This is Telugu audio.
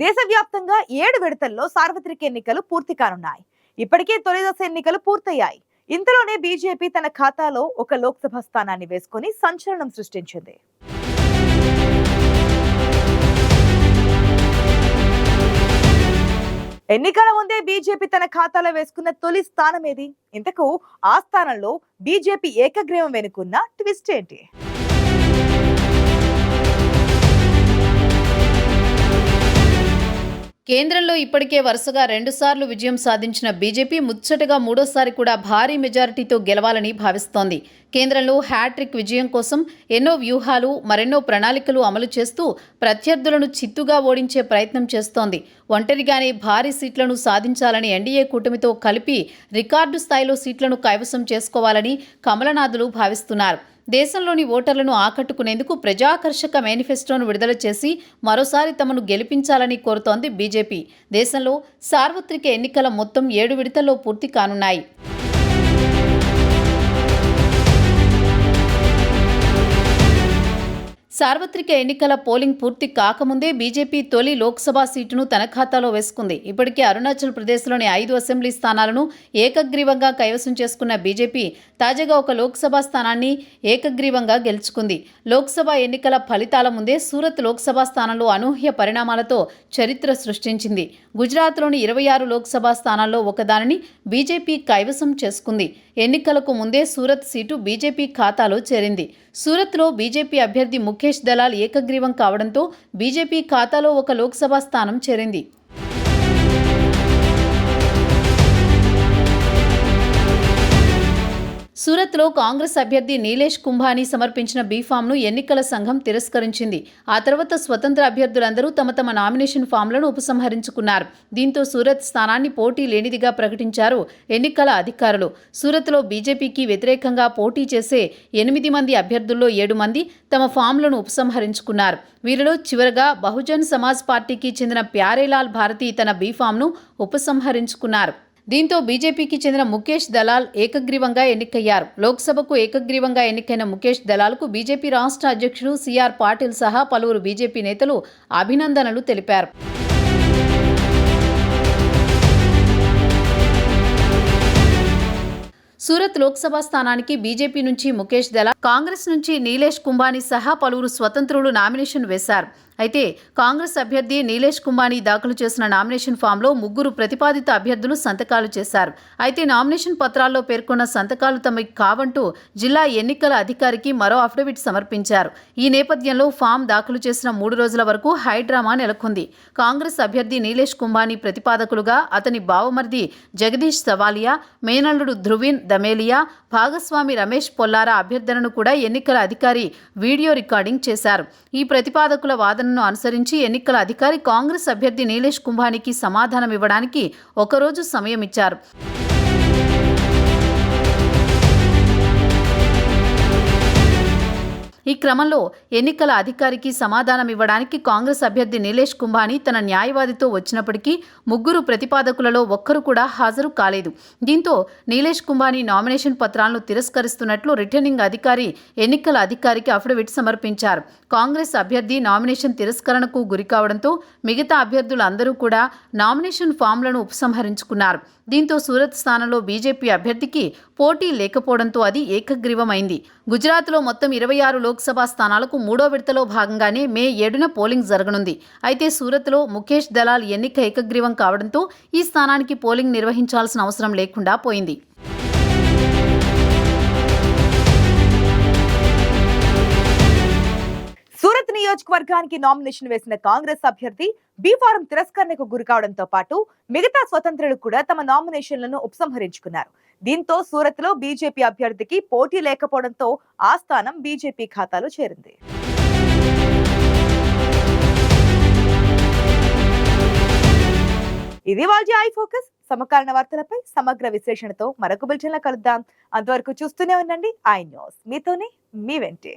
దేశవ్యాప్తంగా ఏడు విడతల్లో సార్వత్రిక ఎన్నికలు పూర్తి కానున్నాయి. ఇప్పటికే తొలిదశ ఎన్నికలు పూర్తయ్యాయి. ఇంతలోనే బీజేపీ తన ఖాతాలో ఒక లోక్సభ స్థానాన్ని వేసుకుని సంచలనం సృష్టించింది. ఎన్నికల ముందే బీజేపీ తన ఖాతాలో వేసుకున్న తొలి స్థానం ఏది? ఇంతకు ఆ స్థానంలో బీజేపీ ఏకగ్రీవం వెనుకున్న ట్విస్ట్ ఏంటి? కేంద్రంలో ఇప్పటికే వరుసగా రెండుసార్లు విజయం సాధించిన బీజేపీ ముచ్చటగా మూడోసారి కూడా భారీ మెజారిటీతో గెలవాలని భావిస్తోంది. కేంద్రంలో హ్యాట్రిక్ విజయం కోసం ఎన్నో వ్యూహాలు మరెన్నో ప్రణాళికలు అమలు చేస్తూ ప్రత్యర్థులను చిత్తుగా ఓడించే ప్రయత్నం చేస్తోంది. ఒంటరిగానే భారీ సీట్లను సాధించాలని ఎన్డీఏ కూటమితో కలిపి రికార్డు స్థాయిలో సీట్లను కైవసం చేసుకోవాలని కమలనాథులు భావిస్తున్నారు. దేశంలోని ఓటర్లను ఆకట్టుకునేందుకు ప్రజాకర్షక మేనిఫెస్టోను విడుదల చేసి మరోసారి తమను గెలిపించాలని కోరుతోంది బీజేపీ. దేశంలో సార్వత్రిక ఎన్నికల మొత్తం ఏడు విడతల్లో పూర్తి కానున్నాయి. సార్వత్రిక ఎన్నికల పోలింగ్ పూర్తి కాకముందే బీజేపీ తొలి లోక్సభ సీటును తన ఖాతాలో వేసుకుంది. ఇప్పటికే అరుణాచల్ ప్రదేశ్లోని ఐదు అసెంబ్లీ స్థానాలను ఏకగ్రీవంగా కైవసం చేసుకున్న బీజేపీ తాజాగా ఒక లోక్సభ స్థానాన్ని ఏకగ్రీవంగా గెలుచుకుంది. లోక్సభ ఎన్నికల ఫలితాల ముందే సూరత్ లోక్సభ స్థానంలో అనూహ్య పరిణామాలతో చరిత్ర సృష్టించింది. గుజరాత్లోని ఇరవై ఆరు లోక్సభ స్థానాల్లో ఒకదానిని బీజేపీ కైవసం చేసుకుంది. ఎన్నికలకు ముందే సూరత్ సీటు బీజేపీ ఖాతాలో చేరింది. సూరత్లో బీజేపీ అభ్యర్థి ముఖేష్ దలాల్ ఏకగ్రీవం కావడంతో బీజేపీ ఖాతాలో ఒక లోక్సభ స్థానం చేరింది. సూరత్లో కాంగ్రెస్ అభ్యర్థి నీలేష్ కుంభాని సమర్పించిన బీఫామ్ను ఎన్నికల సంఘం తిరస్కరించింది. ఆ తర్వాత స్వతంత్ర అభ్యర్థులందరూ తమ తమ నామినేషన్ ఫామ్లను ఉపసంహరించుకున్నారు. దీంతో సూరత్ స్థానాన్ని పోటీ లేనిదిగా ప్రకటించారు ఎన్నికల అధికారులు. సూరత్లో బీజేపీకి వ్యతిరేకంగా పోటీ చేసే ఎనిమిది మంది అభ్యర్థుల్లో ఏడు మంది తమ ఫామ్లను ఉపసంహరించుకున్నారు. వీరిలో చివరగా బహుజన్ సమాజ్ పార్టీకి చెందిన ప్యారేలాల్ భారతి తన బీఫామ్ను ఉపసంహరించుకున్నారు. దీంతో బీజేపీకి చెందిన ముఖేష్ దలాల్ ఏకగ్రీవంగా ఎన్నికయ్యారు. లోక్సభకు ఏకగ్రీవంగా ఎన్నికైన ముఖేష్ దలాల్కు బీజేపీ రాష్ట్ర అధ్యక్షుడు సిఆర్ పాటిల్ సహా పలువురు బీజేపీ నేతలు అభినందనలు తెలిపారు. సూరత్ లోక్సభ స్థానానికి బీజేపీ నుంచి ముఖేష్ దళ కాంగ్రెస్ నుంచి నీలేష్ కుంబానీ సహా పలువురు స్వతంత్రులు నామినేషన్ వేశారు. అయితే కాంగ్రెస్ అభ్యర్థి నీలేష్ కుంబానీ దాఖలు చేసిన నామినేషన్ ఫామ్లో ముగ్గురు ప్రతిపాదిత అభ్యర్థులు సంతకాలు చేశారు. అయితే నామినేషన్ పత్రాల్లో పేర్కొన్న సంతకాలు తమకి కావంటూ జిల్లా ఎన్నికల అధికారికి మరో అఫిడవిట్ సమర్పించారు. ఈ నేపథ్యంలో ఫామ్ దాఖలు చేసిన మూడు రోజుల వరకు హైడ్రామా నెలకొంది. కాంగ్రెస్ అభ్యర్థి నీలేష్ కుంబానీ ప్రతిపాదకులుగా అతని బావమర్ది జగదీష్ సవాలియా మేనల్లుడు ధృవీన్ దమేలియా భాగస్వామి రమేష్ పొల్లారా అభ్యర్థనను కూడా ఎన్నికల అధికారి వీడియో రికార్డింగ్ చేశారు. ఈ ప్రతిపాదకుల వాదనను అనుసరించి ఎన్నికల అధికారి కాంగ్రెస్ అభ్యర్థి నీలేష్ కుంభానికి సమాధానం ఇవ్వడానికి ఒకరోజు సమయం ఇచ్చారు ఈ క్రమంలో ఎన్నికల అధికారికి సమాధానం ఇవ్వడానికి కాంగ్రెస్ అభ్యర్థి నీలేష్ కుంభానీ తన న్యాయవాదితో వచ్చినప్పటికీ ముగ్గురు ప్రతిపాదకులలో ఒక్కరు కూడా హాజరు కాలేదు. దీంతో నీలేష్ కుంభానీ నామినేషన్ పత్రాలను తిరస్కరిస్తున్నట్లు రిటర్నింగ్ అధికారి ఎన్నికల అధికారికి అఫిడవిట్ సమర్పించారు. కాంగ్రెస్ అభ్యర్థి నామినేషన్ తిరస్కరణకు గురికావడంతో మిగతా అభ్యర్థులందరూ కూడా నామినేషన్ ఫామ్లను ఉపసంహరించుకున్నారు. దీంతో సూరత్ స్థానంలో బీజేపీ అభ్యర్థికి పోటీ లేకపోవడంతో అది ఏకగ్రీవమైంది. గుజరాత్లో మొత్తం ఇరవై ఆరు లోక్సభ స్థానాలకు మూడో విడతలో భాగంగానే మే ఏడున పోలింగ్ జరగనుంది. అయితే సూరత్లో ముఖేష్ దలాల్ ఎన్నిక ఏకగ్రీవం కావడంతో ఈ స్థానానికి పోలింగ్ నిర్వహించాల్సిన అవసరం లేకుండా పోయింది. సూరత్ నియోజకవర్గానికి నామినేషన్ వేసిన కాంగ్రెస్ అభ్యర్థి బీఫారం తిరస్కరణకు గురికావడంతో పాటు మిగతా స్వతంత్రులు కూడా తమ నామినేషన్లను ఉపసంహరించుకున్నారు. దీంతో సూరత్లో బీజేపీ అభ్యర్థికి పోటీ లేకపోవడంతో ఆ స్థానం బీజేపీ ఖాతాలో చేరింది. ఇది వాళ్ళ ఐ ఫోకస్. సమకాలీన వార్తలపై సమగ్ర విశ్లేషణతో మరొక బులెటిన్లో కలుద్దాం. అంతవరకు చూస్తూనే ఉండండి ఐ న్యూస్. మీతోనే మీ వెంటే.